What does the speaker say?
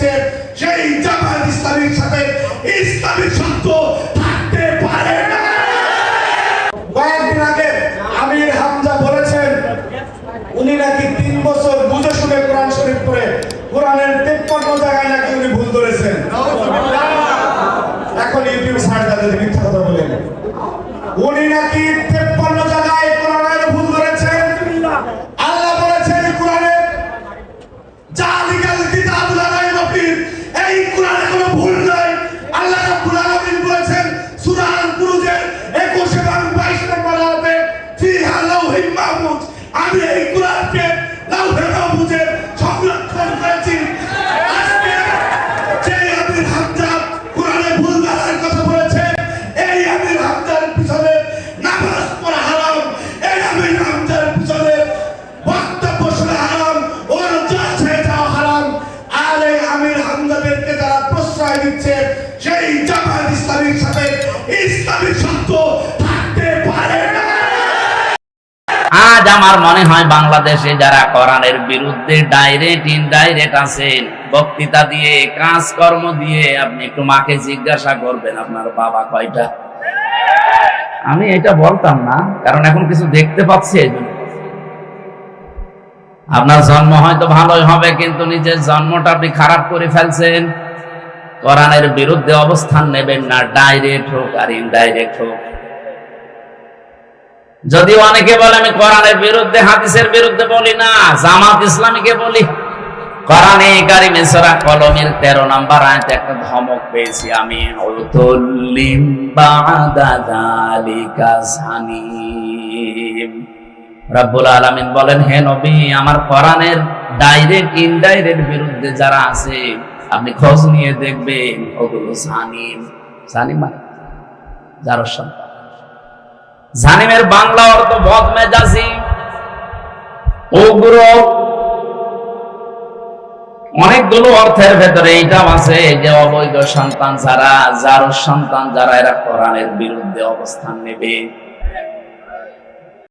দিয়েছে সেই জামাত ইসলামীর সাথে ইসলামী সত্য থাকতে পারে কয়েকদিন আগে আমির হামজা বলেছেন, উনি নাকি তিন বছর বুঝে শুনে কোরআন শরীফ করে কোরআনের তেপ্পান্ন জায়গায় নাকি উনি ভুল ধরেছেন। এখন ইউটিউব সার্চ দাদা মিথ্যা কথা বলেন উনি নাকি সেই জামাত ইসলামীর সাথে ইসলামী শব্দ থাকতে পারে আজ আমার মনে হয় বাংলাদেশে যারা কোরআনের বিরুদ্ধে ডাইরেক্ট ইনডাইরেক্ট আছেন, বক্তৃতা দিয়ে, কাজকর্ম দিয়ে, আপনি একটু মাকে জিজ্ঞাসা করবেন, আপনার বাবা কয়টা? আমি এটা বলতাম না, কারণ এখন কিছু দেখতে পাচ্ছি আপনার জন্ম হয়তো ভালোই হবে, কিন্তু নিজের জন্মটা আপনি খারাপ করে ফেলছেন। কোরআনের বিরুদ্ধে অবস্থান নেবেন না ডাইরেক্ট হোক আর ইনডাইরেক্ট হোক। যদি অনেকে বলে, আমি কোরআনের বিরুদ্ধে, হাদিসের বিরুদ্ধে বলি না, জামাত ইসলামীকে বলি। কোরআনে কলমের 13 নাম্বার আয়াতে একটা ধমক পেয়েছি আমি। উতুল্লিম বলেন, হে নবী, আমার কোরআনের ডাইরেক্ট ইনডাইরেক্ট বিরুদ্ধে যারা আছে আপনি খোঁজ নিয়ে দেখবেন, ওগুলো জানিম। জানিম মানে যার সন্তান জানিমের বাংলা অর্থ বদমেজাজি। উগ্র অনেকগুলো অর্থের ভেতরে এইটাও আছে যে অবৈধ সন্তান যারা, যার সন্তান যারা এরা কোরআনের বিরুদ্ধে অবস্থান নেবে।